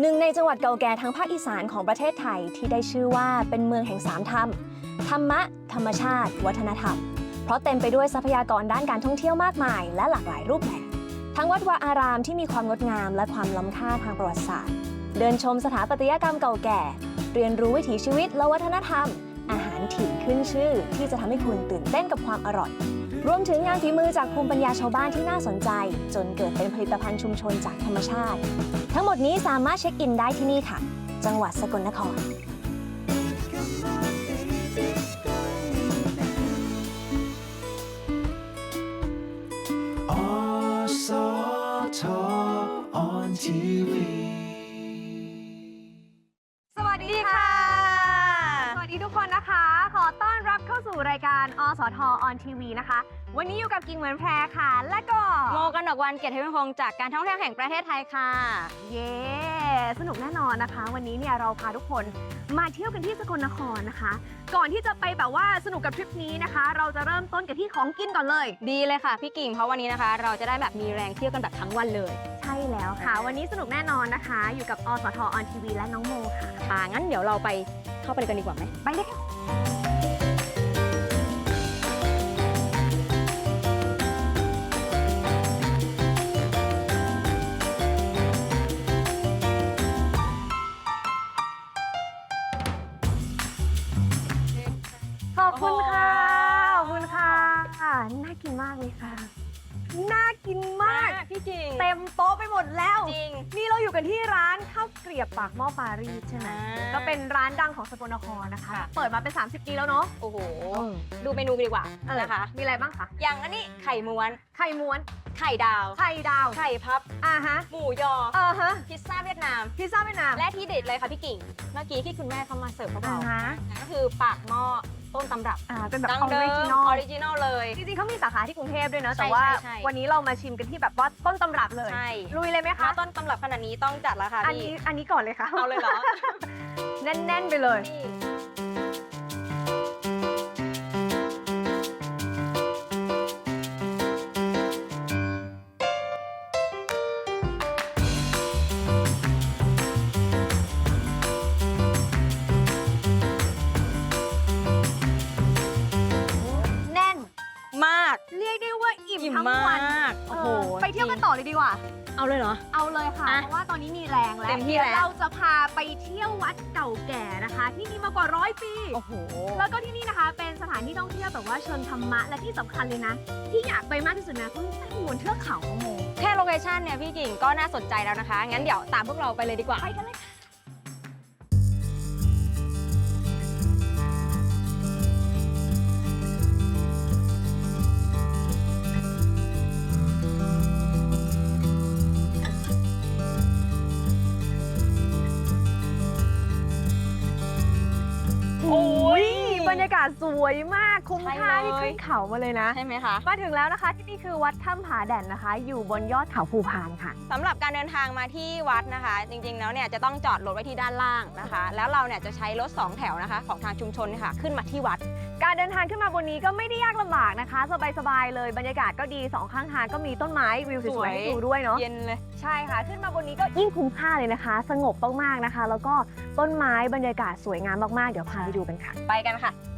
หนึ่งในจังหวัดเก่าแก่ทางภาคอีสานของประเทศไทยที่ได้ชื่อว่าเป็นเมืองแห่งสามธรรม ธรรมะ ธรรมชาติ วัฒนธรรม เพราะเต็มไปด้วยทรัพยากรด้านการท่องเที่ยวมากมาย และหลากหลายรูปแบบทั้งวัดวาอารามที่มีความงดงามและความล้ำค่าทางประวัติศาสตร์ เดินชมสถาปัตยกรรมเก่าแก่ เรียนรู้วิถีชีวิตและวัฒนธรรม อาหารถิ่นขึ้นชื่อ ที่จะทำให้คุณตื่นเต้นกับความอร่อย รวมถึงงานฝีมือจากภูมิปัญญาชาวบ้านที่น่าสนใจ จนเกิดเป็นผลิตภัณฑ์ชุมชนจากธรรมชาติ ทั้งหมดนี้สามารถเช็คอินได้ที่นี่ค่ะ จังหวัดสกลนครอสทออนทีวีสวัสดีค่ะ สวัสดีทุกคนนะคะ ขอต้อนรับเข้าสู่รายการอสทออนทีวีนะคะ วันนี้อยู่กับกิ่งเหมือนแพรค่ะ และก็โมกันดอกวันเกียรติเทพพงศ์จากการท่องเที่ยวแห่งประเทศไทยค่ะ เย้สนุกแน่นอนนะคะ วันนี้เนี่ยเราพาทุกคนมาเที่ยวกันที่สกลนครนะคะ ก่อนที่จะไปแบบว่าสนุกกับทริปนี้นะคะ เราจะเริ่มต้นกันที่ของกินก่อนเลย ดีเลยค่ะพี่กิ่งเพราะวันนี้นะคะ เราจะได้แบบมีแรงเที่ยวกันแบบทั้งวันเลย ใช่แล้วค่ะ วันนี้สนุกแน่นอนนะคะ อยู่กับอสทออนทีวีและน้องโมค่ะค่ะงั้นเดี๋ยวเราไปเข้าไปกันดีกว่าไหมไปเลยค่ะากหม้อปารีสใช่ไหมอ่า ก็เป็นร้านดังของสกลนครนะคะค่ะเปิดมาเป็น 30 ปีแล้วเนาะโอ้โห ดูเมนูกันดีกว่าเออนะคะ มีอะไรบ้างคะ อย่างอันนี้ไข่ม้วน ไข่ม้วน ไข่ดาว ไข่ดาว ไข่พับ อ่าฮะ หมูยอ เออฮะ พิซซ่าเวียดนาม พิซซ่าเวียดนามและที่เด็ดเลยค่ะพี่กิ่ง เมื่อกี้ที่คุณแม่เขามาเสิร์ฟพวกอ่าเราฮะ ก็คือปากหม้อ ต้นตำรับอ่าเป็นแบบดั้งออเดิริมจินออลอริจินอลเลย จริงๆเขามีสาขาที่กรุงเทพด้วยนะใช่แต่ว่าใช่ใช่ วันนี้เรามาชิมกันที่แบบว่าต้นตำรับเลยใช่ลุยเลยไหมถ้าคะต้นตำรับขนาดนี้ต้องจัดแล้วค่ะอันพี่นี้อันนี้ก่อนเลยค่ะเอาเลยเหรอ แน่นๆไปเลย นี่ เที่ยวกันต่อเลยดีกว่า เอาเลยเหรอ เอาเลยค่ะ อะเพราะว่าตอนนี้มีแรงแล้วเต็มที่ดี๋ยวแล้ว เราจะพาไปเที่ยววัดเก่าแก่นะคะ ที่มีมากว่าร้อยปี โอ้โห แล้วก็ที่นี่นะคะ เป็นสถานที่ท่องเที่ยวแบบว่าเชิงธรรมะและที่สำคัญเลยนะ ที่อยากไปมากที่สุดนะคือตั้งบนเทือกเขาโมแค่โลเคชันเนี่ยพี่กิ่งก็น่าสนใจแล้วนะคะ งั้นเดี๋ยวตามพวกเราไปเลยดีกว่า ไปกันเลยค่ะ สวยมากคุ้มค่าใช่เลยที่ขึ้นเขามาเลยนะ ใช่ไหมคะ มาถึงแล้วนะคะที่นี่คือวัดถ้ำผาแด่นนะคะ อยู่บนยอดเขาภูพานค่ะสำหรับการเดินทางมาที่วัดนะคะ จริงๆแล้วเนี่ยจะต้องจอดรถไว้ที่ด้านล่างนะคะ แล้วเราเนี่ยจะใช้รถสองแถวนะคะ ของทางชุมชนเนี่ยค่ะ ขึ้นมาที่วัด การเดินทางขึ้นมาบนนี้ก็ไม่ได้ยากลำบากนะคะ สบายๆเลยบรรยากาศก็ดีสองข้างทางก็มีต้นไม้วิวสสววยยๆให้ดูด้วยเนาะเย็นเลยใช่ค่ะ ขึ้นมาบนนี้ก็ยิ่งคุ้มค่าเลยนะคะ สงบมากๆนะคะ แล้วก็ต้นไม้บรรยากาศสวยงามมากๆเดี๋ยวพาไปดูกันค่ะ ไปกันค่ะ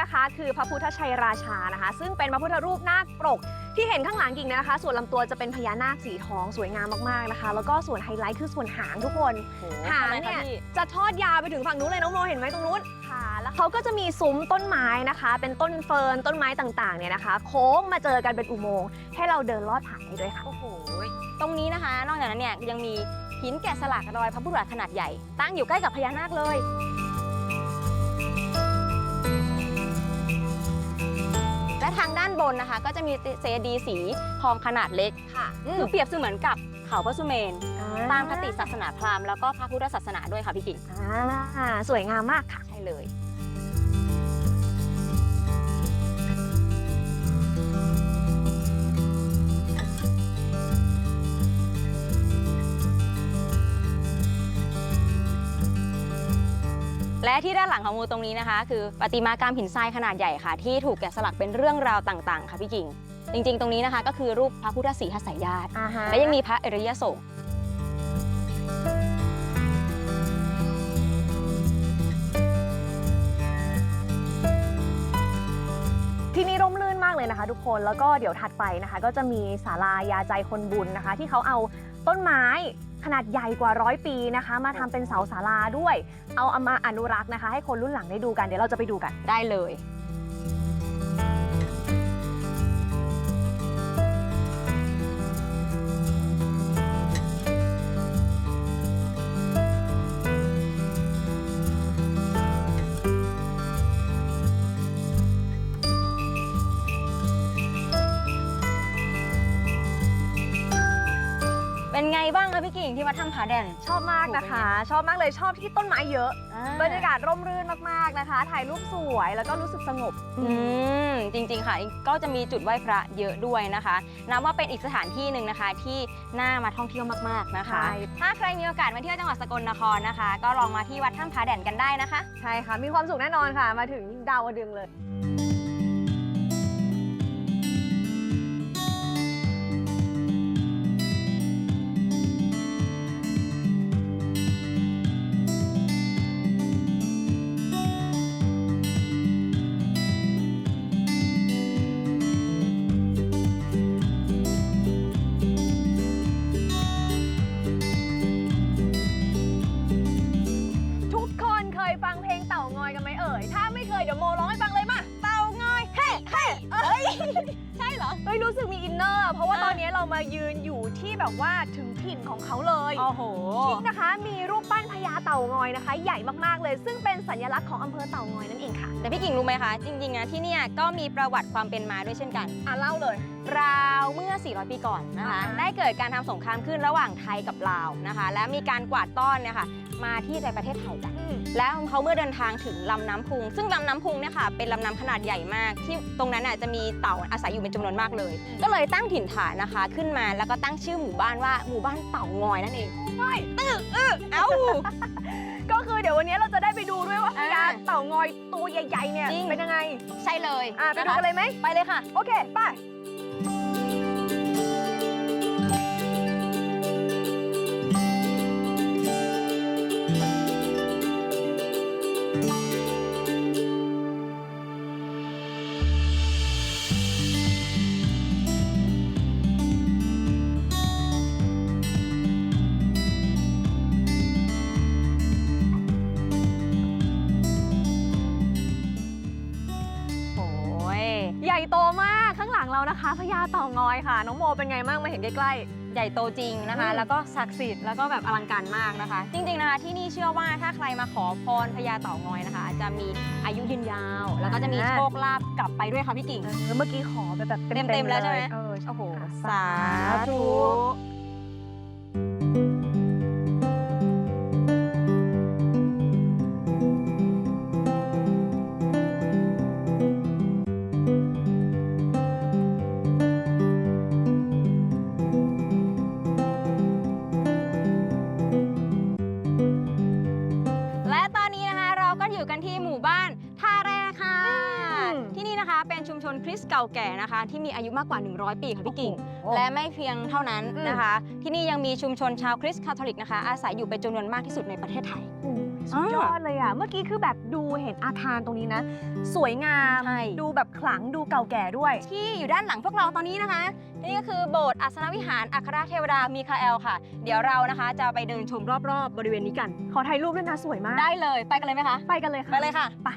น้องโมตรงนี้นะคะคือพระพุทธชัยราชานะคะ ซึ่งเป็นพระพุทธรูปนาคปรกที่เห็นข้างหลังกิ่งเนยนะคะ ส่วนลำตัวจะเป็นพญานาคสีทองสวยงามมากๆนะคะ แล้วก็ส่วนไฮไลท์คือส่วนหางทุกคนหางทำไมเนี่คะยพี่ จะทอดยาวไปถึงฝั่งนู้นเลยน้องโมเห็นไหมตรงนู้นค่ะแล้วเขาก็จะมีซุ้มต้นไม้นะคะ เป็นต้นเฟิร์นต้นไม้ต่างๆเนี่ยนะคะ โค้งมาเจอกันเป็นอุโมงค์ให้เราเดินลอดผ่านได้ด้วยค่ะ โอ้โหตรงนี้นะคะ นอกจากนั้นเนี่ยยังมีหินแกะสลักรอยพระพุทธบาทขนาดใหญ่ ตั้งอยู่ใกล้กับพญานาคเลย ทางด้านบนนะคะ ก็จะมีเจดีย์สีทองขนาดเล็กค่ะคือเปรียบเสมือนกับเขาพระสุเมน ตามคติศาสนาพราหมณ์แล้วก็พระพุทธศาสนาด้วยค่ะพี่กิ่งอ่าสวยงามมากค่ะ ใช่เลย และที่ด้านหลังของมูตรงนี้นะคะ คือประติมากรรมหินทรายขนาดใหญ่ค่ะ ที่ถูกแกะสลักเป็นเรื่องราวต่างๆ ค่ะพี่กิ่ง จริงๆ ตรงนี้นะคะ ก็คือรูปพระพุทธศรีหสสายญาติ อ่าฮะและยังมีพระอริยสงฆ์ที่นี่ร่มรื่นมากเลยนะคะ ทุกคนแล้วก็เดี๋ยวถัดไปนะคะ ก็จะมีศาลายาใจคนบุญนะคะ ที่เขาเอาต้นไม้ ขนาดใหญ่กว่าร้อยปีนะคะ มาทำเป็นเสาศาลาด้วย เอาเอามาอนุรักษ์นะคะ ให้คนรุ่นหลังได้ดูกันเดี๋ยวเราจะไปดูกัน ได้เลย เป็นไงบ้างคะพี่กิ่งที่วัดถ้ำผาแดนชอบมากนะคะ ชอบมากเลยชอบที่ต้นไม้เยอะ บรรยากาศร่มรื่นมากๆนะคะ ถ่ายรูปสวยแล้วก็รู้สึกสงบอืมจริง ๆ ค่ะ ก็จะมีจุดไหว้พระเยอะด้วยนะคะนับว่าเป็นอีกสถานที่หนึ่งนะคะ ที่น่ามาท่องเที่ยวมากๆนะคะใช่ถ้าใครมีโอกาสมาเที่ยวจังหวัดสกลนครนะคะ ก็ลองมาที่วัดถ้ำผาแดนกันได้นะคะ ใช่ค่ะมีความสุขแน่นอนค่ะ มาถึงดาวดึงเลย แบบว่าถึงถิ่นของเขาเลยโอ้โหที่นะคะมีรูปปั้นพญาเต่างอยนะคะ ใหญ่มากๆเลย ซึ่งเป็นสัญลักษณ์ของอำเภอเต่างอยนั่นเองค่ะ แต่พี่กิ่งรู้ไหมคะ จริงๆนะที่เนี่ยก็มีประวัติความเป็นมาด้วยเช่นกัน อะเล่าเลย ราวเมื่อ 400 ปีก่อนนะคะ อ่าฮะ ได้เกิดการทำสงครามขึ้นระหว่างไทยกับลาวนะคะ และมีการกวาดต้อนเนี่ยค่ะมาที่ในประเทศไทยกันแล้วเขาเมื่อเดินทางถึงลำน้ำพุง ซึ่งลำน้ำพุงเนี่ยค่ะเป็นลำน้ำขนาดใหญ่มาก ที่ตรงนั้นน่ะจะมีเต่าอาศัยอยู่เป็นจำนวนมากเลยก็เลยตั้งถิ่นฐานนะคะ ขึ้นมาแล้วก็ตั้งชื่อหมู่บ้านว่าหมู่บ้านเต่างอยนั่นเองตื้อเออเอ้า ก็คือเดี๋ยววันนี้เราจะได้ไปดูด้วยว่าพอ่าญาเต่างอยตัวใหญ่ๆเนี่ยจริง เป็นยังไง ใช่เลยอะไปนะดูคะกันเลยไหม ไปเลยค่ะ โอเค ไป นะคะพญาเต่างอยค่ะ น้องโมเป็นไงบ้างมาเห็นใกล้ใหญ่โตจริงนะคะ อืม แล้วก็ศักดิ์สิทธิ์แล้วก็แบบอลังการมากนะคะ จริงๆนะคะที่นี่เชื่อว่าถ้าใครมาขอพรพญาเต่างอยนะคะ จะมีอายุยืนยาว แล้วก็จะมีโชคลาภกลับไปด้วยค่ะพี่กิ่งๆเออเมื่อกี้ขอไปแบบเต็มๆแล้วใช่ไหม เออโอ้โหค่ะสาธุ นะคะเป็นชุมชนคริสต์เก่าแก่นะคะ ที่มีอายุมากกว่า 100 ปีค่ะพี่กิ่งโอ้และไม่เพียงเท่านั้นอืมนะคะ ที่นี่ยังมีชุมชนชาวคริสต์คาทอลิกนะคะ อาศัยอยู่เป็นจำนวนมากที่สุดในประเทศไทยโอ้สุดยอดเลยอะ เมื่อกี้คือแบบดูเห็นอาคารตรงนี้นะ สวยงาม ใช่ ดูแบบขลังดูเก่าแก่ด้วย ที่อยู่ด้านหลังพวกเราตอนนี้นะคะ นี่ก็คือโบสถ์อัศนวิหารอัครเทวดามีคาเอลค่ะ เดี๋ยวเรานะคะจะไปเดินชมรอบๆ บริเวณนี้กัน ขอถ่ายรูปด้วยนะสวยมาก ได้เลยไปกันเลยไหมคะ ไปกันเลยค่ะ ไปเลยค่ะ ไป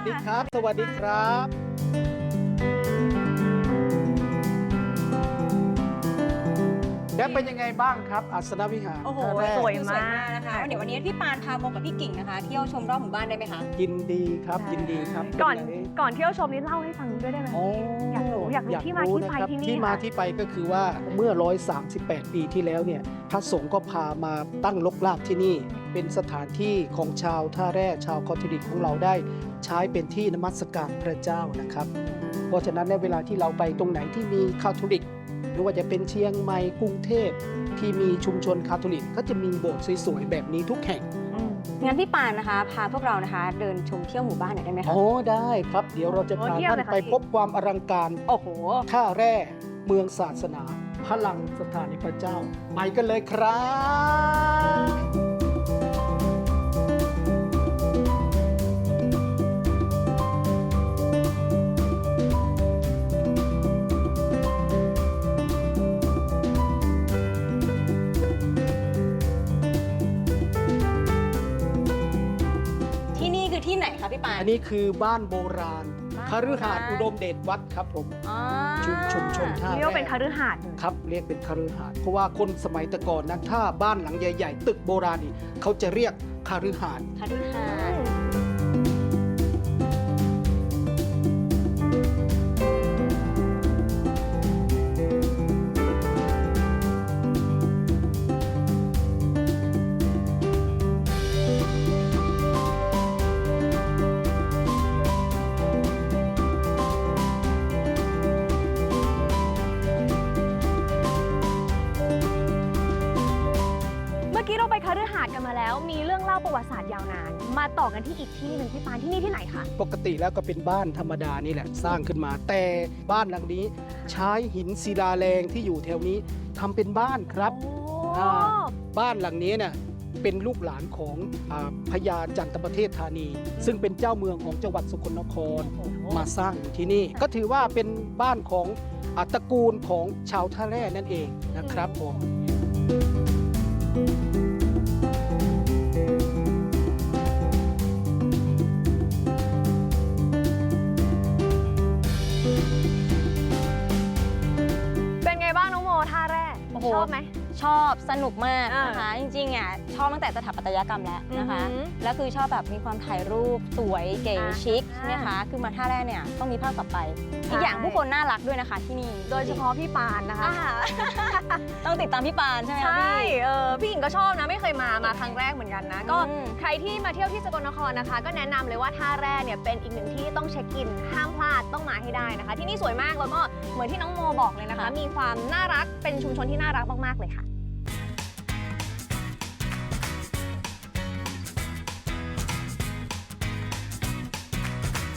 วสวัสดีครับ สวัสดีครับเและเป็นยังไงบ้างครับ อัศนวิหารโอ้โหท่าแรกสวยสวยมากนะคะเดี๋ยววันนี้พี่ปานพาโมกับพี่กิ่งนะคะ เที่ยวชมรอบหมู่บ้านได้ไหมคะยินดีครับยินดีครับ ก่อนเป็ไงก่อนเที่ยวชมนี้เล่าให้ฟังด้วยได้ไหมโอ้อยากรู้อยากรู้ที่มาที่ไปนะครับที่นี่ที่มาค่ะที่ไปก็คือว่าเมื่อ 138 ปีที่แล้วเนี่ยพระสงฆ์ก็พามาตั้งลกลากที่นี่ เป็นสถานที่ของชาวท่าแร่ชาวคอทอลิกของเราได้ใช้เป็นที่นมัสการพระเจ้านะครับ เพราะฉะนั้นในเวลาที่เราไปตรงไหนที่มีคาทอลิกไม่ว่าจะเป็นเชียงใหม่กรุงเทพที่มีชุมชนคาทอลิกก็จะมีโบสถ์สวยๆแบบนี้ทุกแห่งงั้นพี่ปานนะคะ พาพวกเรานะคะเดินชมเที่ยวหมู่บ้านหน่อยได้ไหมคะอ๋อได้ครับเดี๋ยวเราจะโอ้พาเยี่ยมท่านเลยค่ะไปพี่พบความอลังการโอ้โหท่าแร่เมืองศาสนา พลังสถานีพระเจ้า ไปกันเลยครับ ไหนคะพี่ปานอันนี้คือบ้านโบราณบ้านคฤหาสน์โบราณอุดมเดชวัดครับผม อ๋อชุมชุมชนท่าเรียกว่าเป็นคแร่ฤหาสน์เลยครับเรียกเป็นคฤหาสน์เพราะว่าคนสมัยแตะก่อนนะถ้าบ้านหลังใหญ่ ๆ ตึกโบราณนี่เขาจะเรียกคฤหาสน์ คฤหาสน์ แล้วมีเรื่องเล่าประวัติศาสตร์ยาวนาน มาต่อกันที่อีกที่หนึ่งพี่ปานที่นี่ที่ไหนคะ ปกติแล้วก็เป็นบ้านธรรมดานี่แหละสร้างขึ้นมา แต่บ้านหลังนี้ ใช้หินศิลาแรงที่อยู่แถวนี้ทำเป็นบ้านครับโอ้อ่าบ้านหลังนี้เนี่ยเป็นลูกหลานของอาพญาจันทประเทศธานี ซึ่งเป็นเจ้าเมืองของจังหวัดสกลนคร มาสร้างอยู่ที่นี่ ก็ถือว่าเป็นบ้านของอาตระกูลของชาวท่าแร่นั่นเองนะครับผมเป็ โอ้โหชอบไหม ชอบสนุกมากอ่านนะคะ จริงๆอะชอบตั้งแต่สถาปัตยกรรมแล้วนะคะ อือหือแล้วคือชอบแบบมีความถ่ายรูปสวยเก๋อ่าชิคใช่ไหมคะ คือมาท่าแรกเนี่ยต้องมีภาคต่อไปใช่อีกอย่างผู้คนน่ารักด้วยนะคะที่นี่โดยเฉพาะพี่ปานนะคะ อ่าต้องติดตามพี่ปานใช่ไหมคะใช่พี่ เออพี่หญิ งก็ชอบนะไม่เคยมามาครั้งแรกเหมือนกันนะ ก็อืม ใครที่มาเที่ยวที่สกลนครนะคะ ก็แนะนำเลยว่าท่าแร่เนี่ยเป็นอีกหนึ่งที่ต้องเช็คอินห้ามพลาดต้องมาให้ได้นะคะ ที่นี่สวยมากแล้วก็เหมือนที่น้องโมบอกเลยนะคะ มีความน่ารักเป็นชุมชนที่น่ารักมากๆเลยค่ะ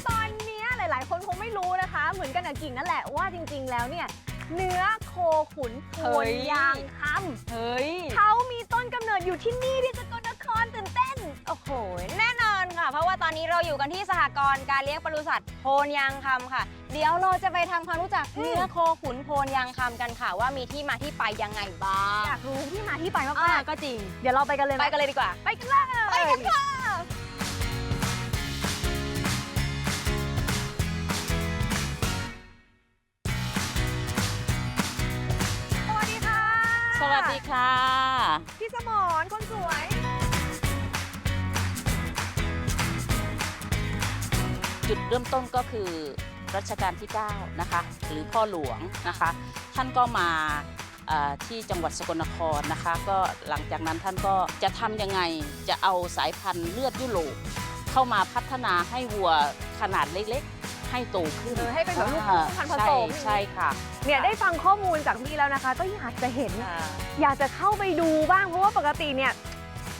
ตอนเนี้ยหลาย ๆ คนคงไม่รู้นะคะ เหมือนกันกับกิ่งนั่นแหละว่าจริง ๆ แล้วเนี่ย เนื้อโคขุนโพเฮ้นยยางคำเฮ้ยเขามีต้นกำเนิดอยู่ที่นี่ที่สกลนครตื่นเต้น โอ้โห แน่นอนค่ะ เพราะว่าตอนนี้เราอยู่กันที่สหกรณ์การเลี้ยงปศุสัตว์โพนยางคำค่ะ เดี๋ยวเราจะไปทำความรู้จักอืมเนื้อโคขุนโพนยางคำกันค่ะ ว่ามีที่มาที่ไปยังไงบ้างอยากรู้ที่มาที่ไปอ่ามากก็จริงๆเดี๋ยวเราไปกันเลยไหมไปกันเลยดีกว่า ไปกันเลยไปกันค่ะ พี่สมรคนสวย จุดเริ่มต้นก็คือรัชกาลที่ 9 นะคะ หรือพ่อหลวงนะคะ ท่านก็มาที่จังหวัดสกลนครนะคะ ก็หลังจากนั้นท่านก็จะทำยังไงจะเอาสายพันธุ์เลือดยุโรปเข้ามาพัฒนาให้วัวขนาดเล็ก ให้โตขึ้นเออให้เป็นแบบลูกอ่าพันธุ์ผใช่สมใช่ค่ะ เนี่ยได้ฟังข้อมูลจากพี่แล้วนะคะ ก็อยากจะเห็น อยากจะเข้าไปดูบ้างเพราะว่าปกติเนี่ย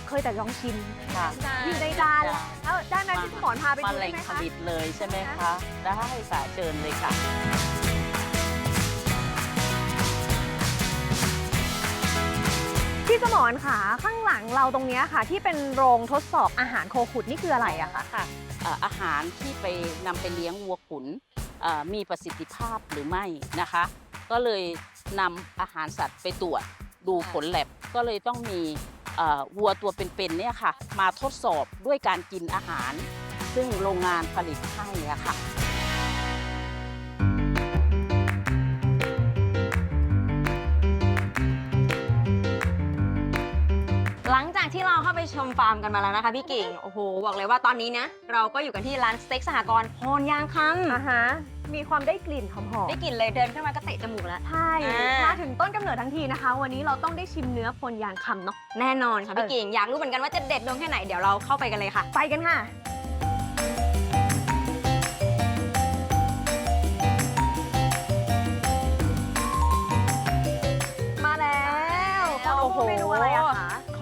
เคยแต่ลองชิมค่ะ อยู่ในจานแล้วได้ไหมพี่สมรพาไปมาดูแหได้ล่งไหมผคะลิตเลยใช่ไหมคะ ได้ค่ะเชิญเลยค่ะ พี่สมรค่ะข้างหลังเราตรงเนี้ยค่ะ ที่เป็นโรงทดสอบอาหารโคขุดนี่คืออะไรอะคะค่ะเอ่ออาหารที่ไปนำไปเลี้ยงวัวขุนเอ่อมีประสิทธิภาพหรือไม่นะคะ ก็เลยนำอาหารสัตว์ไปตรวจดูผลแลบก็เลยต้องมีเอ่อวัวตัวเป็นๆเนี่ยค่ะ มาทดสอบด้วยการกินอาหาร ซึ่งโรงงานผลิตให้อะค่ะ หลังจากที่เราเข้าไปชมฟาร์มกันมาแล้วนะคะพี่กิ่ง โอ้โห บอกเลยว่าตอนนี้นะเราก็อยู่กันที่ร้านสเต็กสหกรณ์โพนยางคอ่าฮะ มีความได้กลิ่นหอมำได้กลิ่นเลยเดินขึ้นมาก็เตะจมูกแล้ว ๆ ใช่ อ่าม มาถึงต้นกำเนิดทั้งทีนะคะ วันนี้เราต้องได้ชิมเนื้อพลยางคำเนาะ แน่นอนค่ะเออพี่กิ่ง อยากรู้เหมือนกันว่าจะเด็ดดวงแค่ไหน เดี๋ยวเราเข้าไปกันเลยค่ะ ไปกันค่ะ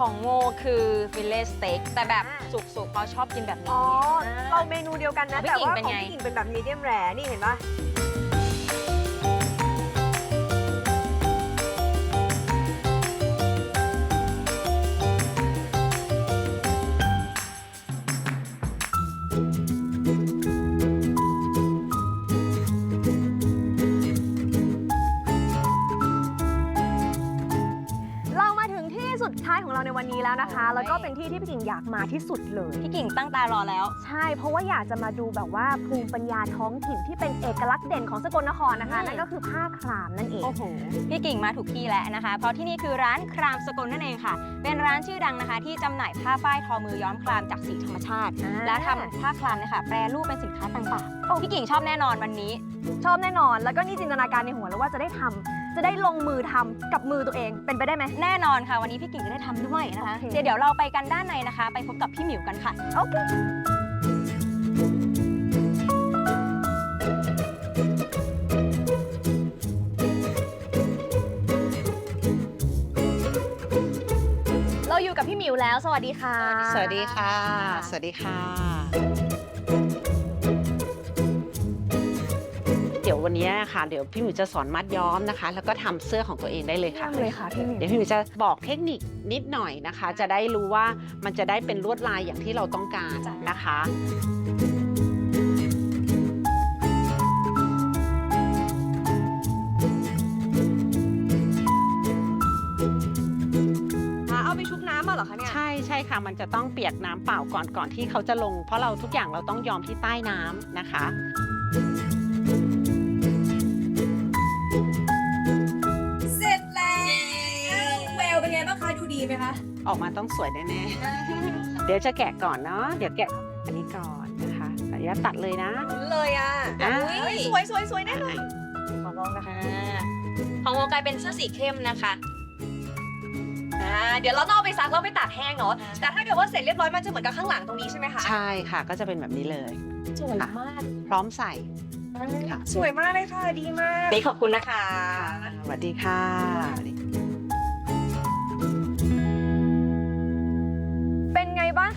ของโมคือฟิลเลสเต็กแต่แบบอ่าสุกๆเขาชอบกินแบบนี้อ๋ออ่าเราเมนูเดียวกันนะ ของพี่แต่ว่ากิ่งเป็นของไง พี่กิ่งเป็นแบบมีเดียมแรนี่เห็นปะ แล้วนะคะ แล้วก็เป็นที่ที่พี่กิ่งอยากมาที่สุดเลย พี่กิ่งตั้งตารอแล้ว ใช่ เพราะว่าอยากจะมาดูแบบว่าภูมิปัญญาท้องถิ่นที่เป็นเอกลักษณ์เด่นของสกลนครนะคะอืมนั่นก็คือผ้าครามนั่นเอง โอ้โห พี่กิ่งมาถูกที่แล้วนะคะ เพราะที่นี่คือร้านครามสกลนั่นเองค่ะ เป็นร้านชื่อดังนะคะ ที่จำหน่ายผ้าฝ้ายทอมือย้อมครามจากสีธรรมชาติอ่าและทำผ้าครามเนี่ยค่ะแปรรูปเป็นสินค้าต่างๆพี่กิ่งชอบแน่นอนวันนี้ ชอบแน่นอน แล้วก็นี่จินตนาการในหัวแล้วว่าจะได้ทำ จะได้ลงมือทำกับมือตัวเองเป็นไปได้ไหม แน่นอนค่ะ วันนี้พี่กิ่งจะได้ทำด้วยนะคะโอเคเดี๋ยวเดี๋ยวเราไปกันด้านในนะคะ ไปพบกับพี่หมิวกันค่ะ โอเค เราอยู่กับพี่หมิวแล้ว สวัสดีค่ะ สวัสดีค่ะ สวัสดีค่ะ ววันนี้ค่ะเดี๋ยวพี่หมิวจะสอนมัดย้อมนะคะ แล้วก็ทำเสื้อของตัวเองได้เลยค่ะเยี่ยมเลยค่ะพี่หมิวเดี๋ยวพี่หมิวจะบอกเทคนิคนิดหน่อยนะคะ จะได้รู้ว่ามันจะได้เป็นลวดลายอย่างที่เราต้องการนะคะเอาไปชุบน้ำมาเหรอคะเนี่ยใช่ใช่ค่ะมันจะต้องเปียกน้ำเปล่าก่อนก่อนที่เขาจะลง เพราะเราทุกอย่างเราต้องยอมที่ใต้น้ำนะคะ ออกมาต้องสวยแน่ๆ เดี๋ยวจะแกะก่อนเนาะ เดี๋ยวแกะอันนี้ก่อนนะคะขออนุญาตตัดเลยนะ เลยอะอ่าอุ๊ยสวยสวยสวยแน่นอนขอลองนะคะของโมกลายเป็นเสื้อสีเข้มนะคะอ่าเดี๋ยวเราต้องเอาไปซักแล้วไปตากแห้งเนาะ แต่ถ้าเกิดว่าเสร็จเรียบร้อยมันจะเหมือนกับข้างหลังตรงนี้ใช่ไหมคะ ใช่ค่ะ ก็จะเป็นแบบนี้เลย สวยมาก พร้อมใส่ ค่ะ สวยมากเลยค่ะ ดีมาก นี่ขอบคุณนะคะ สวัสดีค่ะ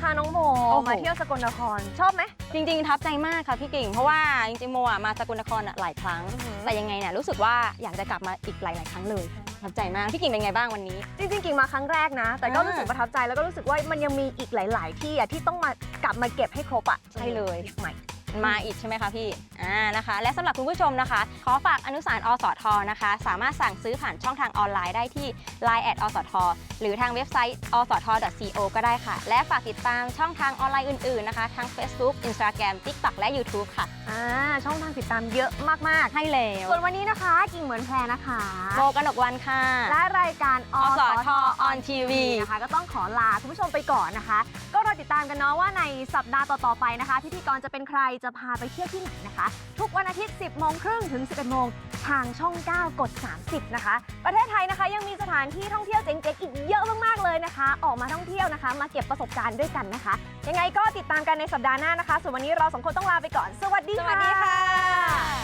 างคะน้องโมโอ้โห มาเที่ยวสกลนครชอบไหม จริงๆทับใจมากค่ะพี่กิ่ง เพราะว่าจริงๆโมอะมาสกลนครอะหลายครั้งแต่ยังไงเนี่ยรู้สึกว่าอยากจะกลับมาอีกหลายๆครั้งเลยทับใจมากพี่กิ่งเป็นไงบ้างวันนี้ จริงๆ กิ่งมาครั้งแรกนะ แต่ก็อ่ารู้สึกประทับใจแล้วก็รู้สึกว่ามันยังมีอีกหลาย ๆ ที่อะที่ต้องมากลับมาเก็บให้ครบอะใช่เลย ใหม่ มาอีกใช่ไหมคะพี่อ่านะคะ และสำหรับคุณผู้ชมนะคะ ขอฝากอนุสารณ์อสทนะคะ สามารถสั่งซื้อผ่านช่องทางออนไลน์ได้ที่ Line แอดอสทหรือทางเว็บไซต์อสท co ก็ได้ค่ะ และฝากติดตามช่องทางออนไลน์อื่นๆนะคะทั้ง Facebook Instagram TikTok และ YouTube ค่ะ อ่าช่องทางติดตามเยอะมากให้แล้ๆวส่วนวันนี้นะคะกิ่งเหมือนแพรนะคะโมกนกวันค่ะ และรายการออสสทท on TV นะคะ ก็ต้องขอลาคุณผู้ชมไปก่อนนะคะ ก็รอติดตามกันเนาะว่าในสัปดาห์ต่อ ๆ ไปนะคะ พิธีกรจะเป็นใครจะพาไปเที่ยวที่ไหนนะคะ ทุกวันอาทิตย์ 10 โมงครึ่งถึง 11 โมง ทางช่อง 9 กด 30 นะคะ ประเทศไทยนะคะยังมีสถานที่ท่องเที่ยวเจ๋งๆ อีกเยอะมากๆ เลยนะคะ ออกมาท่องเที่ยวนะคะ มาเก็บประสบการณ์ด้วยกันนะคะ ยังไงก็ติดตามกันในสัปดาห์หน้านะคะ ส่วนวันนี้เราสองคนต้องลาไปก่อน สวัสดีสค่ะวัสดีค่ะ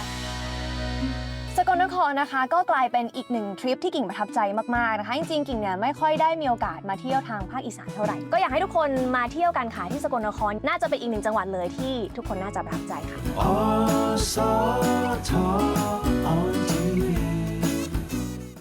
สก ลนครนะคะ ก็กลายเป็นอีกหนึ่งทริปที่กิ่งประทับใจมากๆนะคะจริงๆกิ่งเนี่ยไม่ค่อยได้มีโอกาสมาเที่ยวทางภาคอีสานเท่าไหร่ก็อยากให้ทุกคนมาเที่ยวกันค่ะที่สกลนครน่าจะเป็นอีกหนึ่งจังหวัดเลยที่ทุกคนน่าจะประทับใจค่ะ